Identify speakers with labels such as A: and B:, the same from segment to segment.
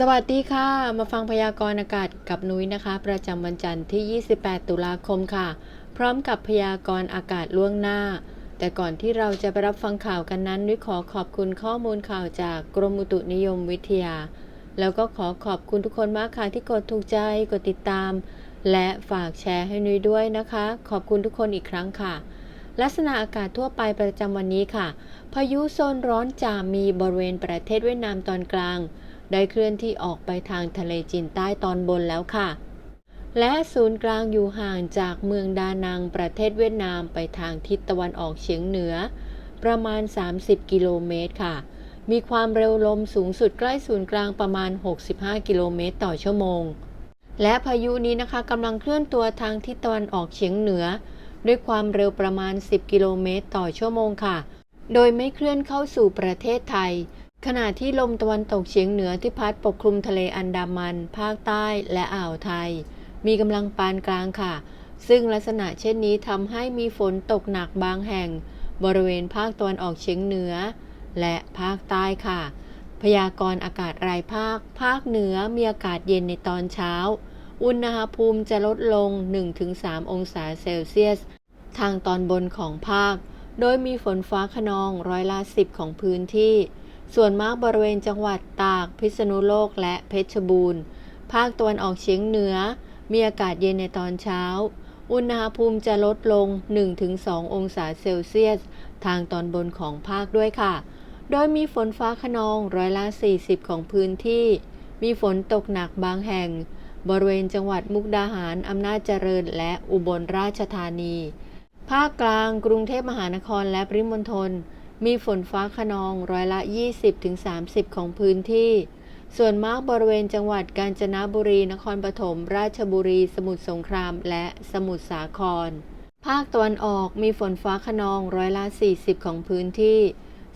A: สวัสดีค่ะ มาฟังพยากรณ์อากาศกับนุ้ยนะคะ ประจำวันจันทร์ที่ 28 ตุลาคมค่ะ พร้อมกับพยากรณ์อากาศล่วงหน้า แต่ก่อนที่เราจะไปรับฟังข่าวกันนั้นนุ้ยขอขอบคุณข้อมูลข่าวจากกรมอุตุนิยมวิทยา แล้วก็ขอขอบคุณทุกคนมากค่ะที่กดถูกใจกดติดตาม และฝากแชร์ให้นุ้ยด้วยนะคะ ขอบคุณทุกคนอีกครั้งค่ะลักษณะอากาศทั่วไปประจำวันนี้ค่ะ พายุโซนร้อนจะมีบริเวณประเทศเวียดนามตอนกลาง ได้เคลื่อนที่ออกไปทางทะเลจีนใต้ตอนบนแล้วค่ะ และศูนย์กลางอยู่ห่างจากเมืองดานังประเทศเวียดนามไปทางทิศตะวันออกเฉียงเหนือ ประมาณ 30 กิโลเมตรค่ะ มีความเร็วลมสูงสุดใกล้ศูนย์กลางประมาณ 65 กิโลเมตรต่อชั่วโมง และพายุนี้นะคะกำลังเคลื่อนตัวทางทิศตะวันออกเฉียงเหนือ ด้วยความเร็วประมาณ 10 กิโลเมตรต่อชั่วโมงค่ะ โดยไม่เคลื่อนเข้าสู่ประเทศไทย ขณะที่ลมตะวันตกเฉียงเหนือที่พัดปกคลุมทะเลอันดามัน ภาคใต้และอ่าวไทย มีกำลังปานกลางค่ะ ซึ่งลักษณะเช่นนี้ทำให้มีฝนตกหนักบางแห่ง บริเวณภาคตะวันออกเฉียงเหนือ และภาคใต้ค่ะ พยากรณ์อากาศรายภาค ภาคเหนือมีอากาศเย็นในตอนเช้า อุณหภูมิจะลดลง 1-3 องศาเซลเซียส ทางตอนบนของภาค โดยมีฝนฟ้าขนองร้อยละ 10 ของพื้นที่ ส่วนมากบริเวณจังหวัดตาก พิษณุโลกและเพชรบูรณ์ ภาคตะวันออกเฉียงเหนือ มีอากาศเย็นในตอนเช้า อุณหภูมิจะลดลง 1-2 องศาเซลเซียส ทางตอนบนของภาคด้วยค่ะ โดยมีฝนฟ้าขนองร้อยละ 40 ของพื้นที่ มีฝนตกหนักบางแห่ง บริเวณจังหวัดมุกดาหาร อำนาจเจริญ และอุบลราชธานี ภาคกลาง กรุงเทพมหานครและปริมณฑล มีฝนฟ้าขนองร้อยละ 20-30 ของพื้นที่ ส่วนมากบริเวณจังหวัดกาญจนบุรี นครปฐม ราชบุรี สมุทรสงคราม และสมุทรสาคร ภาคตะวันออกมีฝนฟ้าขนองร้อยละ 40 ของพื้นที่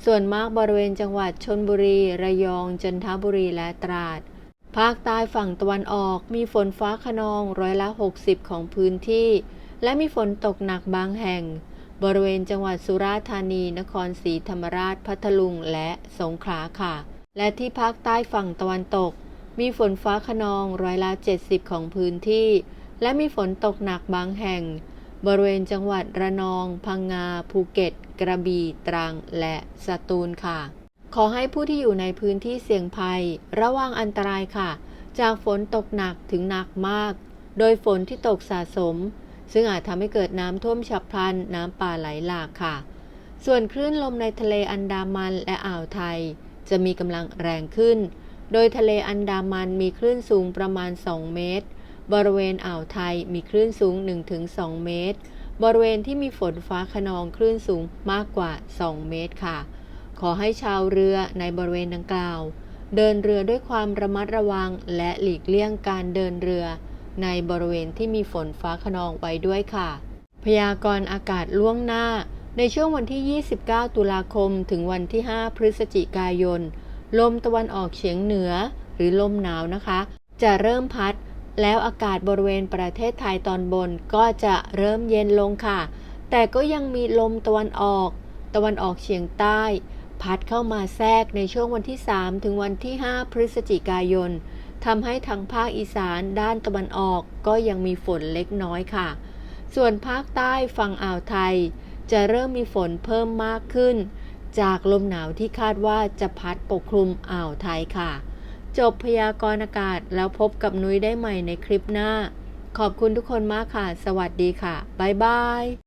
A: ส่วนมากบริเวณจังหวัดชนบุรี ระยอง จันทบุรี และตราด ภาคใต้ฝั่งตะวันออกมีฝนฟ้าขนองร้อยละ 60 ของพื้นที่ และมีฝนตกหนักบางแห่ง บริเวณจังหวัดสุราษฎร์ธานี นครศรีธรรมราช พัทลุง และสงขลาค่ะ และที่ภาคใต้ฝั่งตะวันตก มีฝนฟ้าขนองร้อยละ 70 ของพื้นที่ และมีฝนตกหนักบางแห่ง บริเวณจังหวัดระนอง พังงา ภูเก็ต กระบี่ ตรัง และสตูลค่ะ ขอให้ผู้ที่อยู่ในพื้นที่เสี่ยงภัย ระวังอันตรายค่ะ จากฝนตกหนักถึงหนักมาก โดยฝนที่ตกสะสม ซึ่งอาจทำให้เกิดน้ำท่วมฉับพลัน น้ำป่าไหลหลากค่ะ ส่วนคลื่นลมในทะเลอันดามันและอ่าวไทย จะมีกำลังแรงขึ้น โดยทะเลอันดามันมีคลื่นสูงประมาณ 2 เมตร บริเวณอ่าวไทยมีคลื่นสูง 1-2 เมตร บริเวณที่มีฝนฟ้าขนองคลื่นสูงมากกว่า 2 เมตรค่ะ ขอให้ชาวเรือในบริเวณดังกล่าว เดินเรือด้วยความระมัดระวังและหลีกเลี่ยงการเดินเรือ ในบริเวณที่มีฝนฟ้าขนองไว้ด้วยค่ะ พยากรณ์อากาศล่วงหน้า ในช่วงวันที่ 29 ตุลาคม ถึงวันที่ 5 พฤศจิกายน ลมตะวันออกเฉียงเหนือ หรือลมหนาวนะคะ จะเริ่มพัด แล้วอากาศบริเวณประเทศไทยตอนบนก็จะเริ่มเย็นลงค่ะ แต่ก็ยังมีลมตะวันออก ตะวันออกเฉียงใต้ พัดเข้ามาแทรกในช่วงวันที่ 3 ถึงวันที่ 5 พฤศจิกายน ทำให้ทางภาคอีสานด้านตะวันออกก็ยังมีฝนเล็กน้อยค่ะ ส่วนภาคใต้ฝั่งอ่าวไทย จะเริ่มมีฝนเพิ่มมากขึ้น จากลมหนาวที่คาดว่าจะพัดปกคลุมอ่าวไทยค่ะ จบพยากรณ์อากาศแล้วพบกับนุ้ยได้ใหม่ในคลิปหน้า ขอบคุณทุกคนมากค่ะ สวัสดีค่ะ บ๊ายบาย